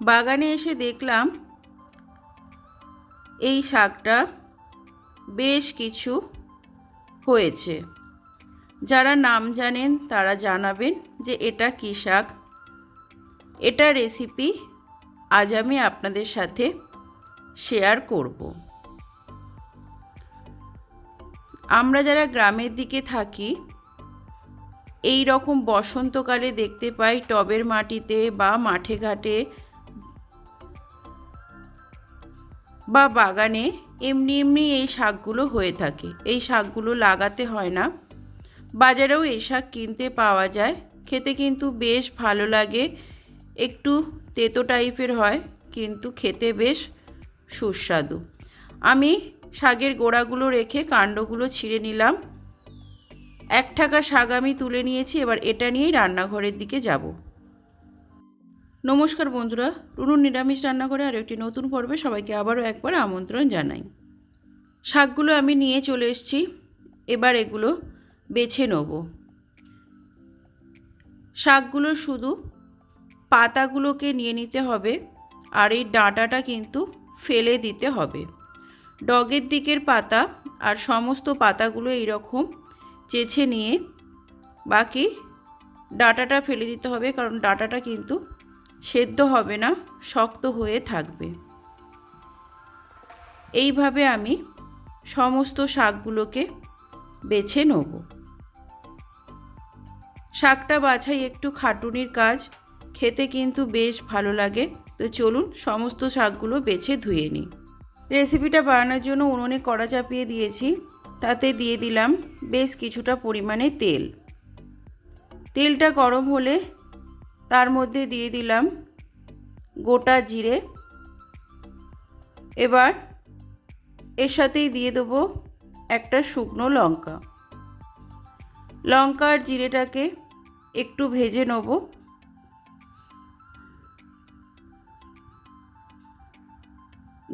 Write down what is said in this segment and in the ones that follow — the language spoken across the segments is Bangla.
বাগানে এসে দেখলাম এই শাকটা বেশ কিছু হয়েছে। যারা নাম জানেন তারা জানাবেন যে এটা কী শাক। এটা রেসিপি আজ আমি আপনাদের সাথে শেয়ার করব। আমরা যারা গ্রামের দিকে থাকি এই রকম বসন্তকালে দেখতে পাই টবের মাটিতে বা মাঠে ঘাটে বা বাগানে এমনি এমনি এই শাকগুলো হয়ে থাকে। এই শাকগুলো লাগাতে হয় না। বাজারেও এই শাক কিনতে পাওয়া যায়। খেতে কিন্তু বেশ ভালো লাগে। একটু তেতো টাইপের হয়, কিন্তু খেতে বেশ সুস্বাদু। আমি শাকের গোড়াগুলো রেখে কাণ্ডগুলো ছিঁড়ে নিলাম। এক টাকা শাক আমি তুলে নিয়েছি, এবার এটা নিয়েই রান্নাঘরের দিকে যাব। নমস্কার বন্ধুরা, রুনুর নিরামিষ রান্নাঘরে আর একটি নতুন পর্বে সবাইকে আবারও একবার আমন্ত্রণ জানাই। শাকগুলো আমি নিয়ে চলে এসেছি, এবার এগুলো বেছে নেব। শাকগুলো শুধু পাতাগুলোকে নিয়ে নিতে হবে আর এই ডাঁটাটা কিন্তু ফেলে দিতে হবে। ডগের দিকের পাতা আর সমস্ত পাতাগুলো এইরকম চেছে নিয়ে বাকি ডাটাটা ফেলে দিতে হবে, কারণ ডাটাটা কিন্তু সেদ্ধ হবে না, শক্ত হয়ে থাকবে। এইভাবে আমি সমস্ত শাকগুলোকে বেছে নেব। শাকটা বাছাই একটু খাটুনির কাজ, খেতে কিন্তু বেশ ভালো লাগে। তো চলুন সমস্ত শাকগুলো বেছে ধুয়ে নিই। রেসিপিটা বানানোর জন্য উনুনে কড়া চাপিয়ে দিয়েছি। তাতে দিয়ে দিলাম বেশ কিছুটা পরিমাণে তেল। তেলটা গরম হলে তার মধ্যে দিয়ে দিলাম গোটা জিরে। এবার এর সাথেই দিয়ে দেবো একটা শুকনো লঙ্কা। লঙ্কা আর জিরেটাকে একটু ভেজে নেব।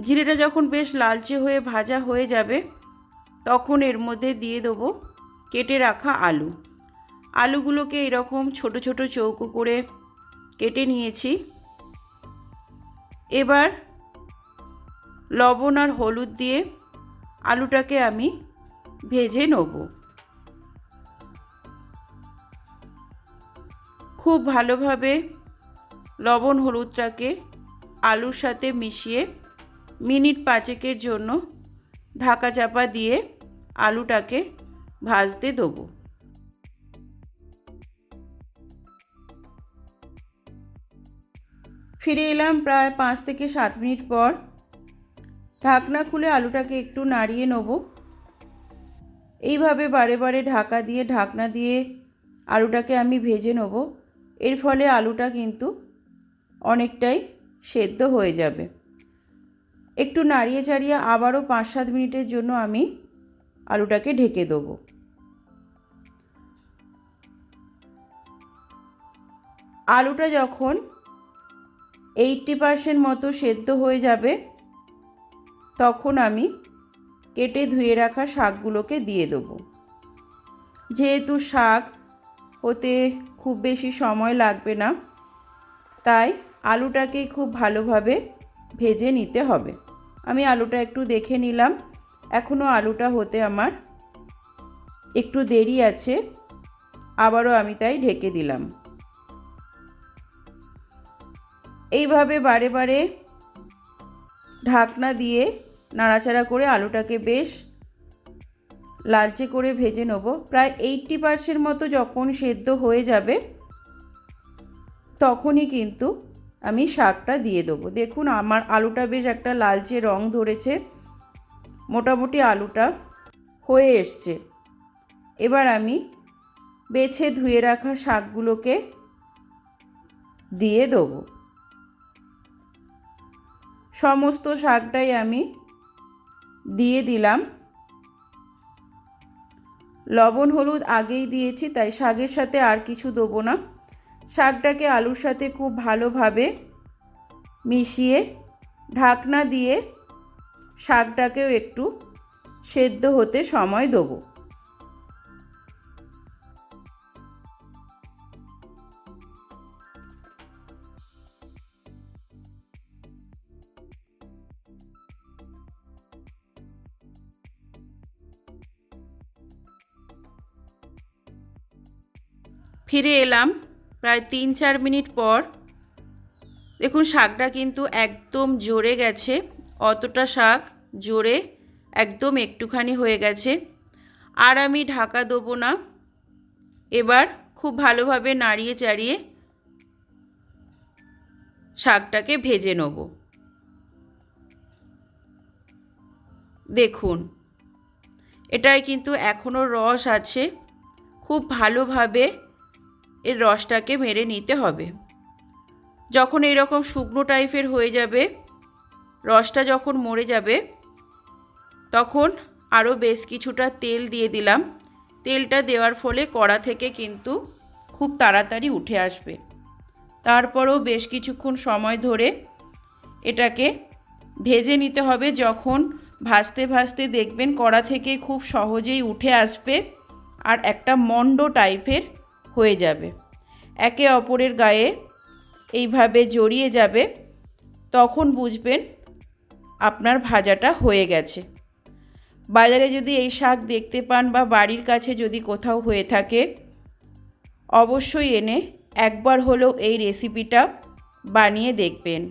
জিরেটা যখন বেশ লালচে হয়ে ভাজা হয়ে যাবে, তখন এর মধ্যে দিয়ে দেবো কেটে রাখা আলু। আলুগুলোকে এরকম ছোট ছোট চৌকো করে কেটে নিয়েছি। এবার লবণ আর হলুদ দিয়ে আলুটাকে আমি ভেজে নেব। খুব ভালোভাবে লবণ হলুদটাকে আলুর সাথে মিশিয়ে মিনিট পাঁচেকের জন্য ঢাকা চাপা দিয়ে আলুটাকে ভাজতে দেবো। ফিরে এলাম প্রায় পাঁচ থেকে সাত মিনিট পর। ঢাকনা খুলে আলুটাকে একটু নাড়িয়ে নেব। এইভাবে বারে বারে ঢাকা দিয়ে ঢাকনা দিয়ে আলুটাকে আমি ভেজে নেব। এর ফলে আলুটা কিন্তু অনেকটাই সেদ্ধ হয়ে যাবে। একটু নাড়িয়ে চাড়িয়ে আবারও পাঁচ সাত মিনিটের জন্য আমি আলুটাকে ঢেকে দেবো। আলুটা যখন এইটটি পারসেন্ট মতো সেদ্ধ হয়ে যাবে, তখন আমি কেটে ধুয়ে রাখা শাকগুলোকে দিয়ে দেবো। যেহেতু শাক হতে খুব বেশি সময় লাগবে না, তাই আলুটাকে খুব ভালোভাবে ভেজে নিতে হবে। আমি আলুটা একটু দেখে নিলাম। এখনও আলুটা হতে আমার একটু দেরি আছে, আবারও আমি তাই ঢেকে দিলাম। এইভাবে বারে বারে ঢাকনা দিয়ে নাড়াচাড়া করে আলুটাকে বেশ লালচে করে ভেজে নেব। প্রায় এইটটি পার্সেন্ট মতো যখন সেদ্ধ হয়ে যাবে, তখনই কিন্তু আমি শাকটা দিয়ে দেবো। দেখুন, আমার আলুটা বেশ একটা লালচে রং ধরেছে, মোটামুটি আলুটা হয়ে এসছে। এবার আমি বেছে ধুয়ে রাখা শাকগুলোকে দিয়ে দেবো। সমস্ত শাকটাই আমি দিয়ে দিলাম। লবণ, হলুদ আগেই দিয়েছি, তাই শাকের সাথে আর কিছু দেবো না। শাকটাকে আলুর সাথে খুব ভালোভাবে মিশিয়ে ঢাকনা দিয়ে শাকটাকেও একটু সেদ্ধ হতে সময় দেবো। ফিরে এলাম প্রায় তিন চার মিনিট পর। দেখুন, শাকটা কিন্তু একদম জোরে গেছে। অতটা শাক জোরে একদম একটুখানি হয়ে গেছে। আর আমি ঢাকা দেবো না। এবার খুব ভালোভাবে নাড়িয়ে চাড়িয়ে শাকটাকে ভেজে নেব। দেখুন, এটার কিন্তু এখনও রস আছে। খুব ভালোভাবে এর রসটাকে মেরে নিতে হবে। যখন এইরকম শুকনো টাইপের হয়ে যাবে, রসটা যখন মরে যাবে, তখন আরও বেশ কিছুটা তেল দিয়ে দিলাম। তেলটা দেওয়ার ফলে কড়া থেকে কিন্তু খুব তাড়াতাড়ি উঠে আসবে। তারপরেও বেশ কিছুক্ষণ সময় ধরে এটাকে ভেজে নিতে হবে। যখন ভাজতে ভাজতে দেখবেন কড়া থেকে খুব সহজেই উঠে আসবে। আর একটা মন্ড টাইপের হয়ে যাবে। একে অপরের গায়ে এইভাবে জড়িয়ে যাবে, তখন বুঝবেন আপনার ভাজাটা হয়ে গেছে। বাজারে যদি এই শাক দেখতে পান বা বাড়ির কাছে যদি কোথাও হয়ে থাকে, অবশ্যই এনে একবার হলেও এই রেসিপিটা বানিয়ে দেখবেন।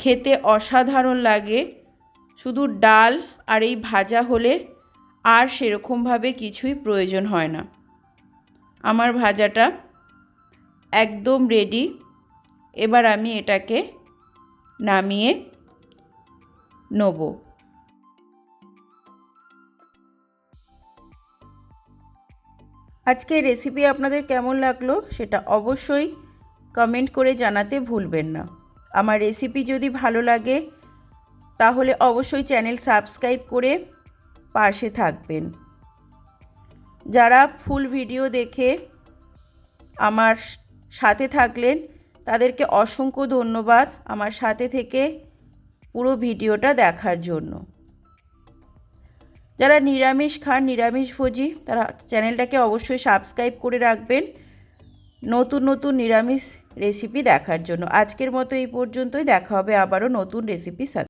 খেতে অসাধারণ লাগে, শুধু ডাল আর এই ভাজা হলে আর সেরকমভাবে কিছুই প্রয়োজন হয় না। আমার ভাজাটা একদম রেডি এবার আমি এটাকে নামিয়ে নেব। আজকে রেসিপি আপনাদের কেমন লাগল সেটা অবশ্যই কমেন্ট করে জানাতে ভুলবেন না। আমার রেসিপি যদি ভালো লাগে, তাহলে অবশ্যই চ্যানেল সাবস্ক্রাইব করে পাশে থাকবেন। যারা ফুল ভিডিও দেখে আমার সাথে থাকলেন, তাদেরকে অসংখ্য ধন্যবাদ আমার সাথে থেকে পুরো ভিডিওটা দেখার জন্য। যারা নিরামিষ খান নিরামিষভোজী তারা চ্যানেলটাকে অবশ্যই সাবস্ক্রাইব করে রাখবেন নতুন নতুন নিরামিষ রেসিপি দেখার জন্য। আজকের মতো এই পর্যন্তই, দেখা হবে আবারও নতুন রেসিপির সাথে।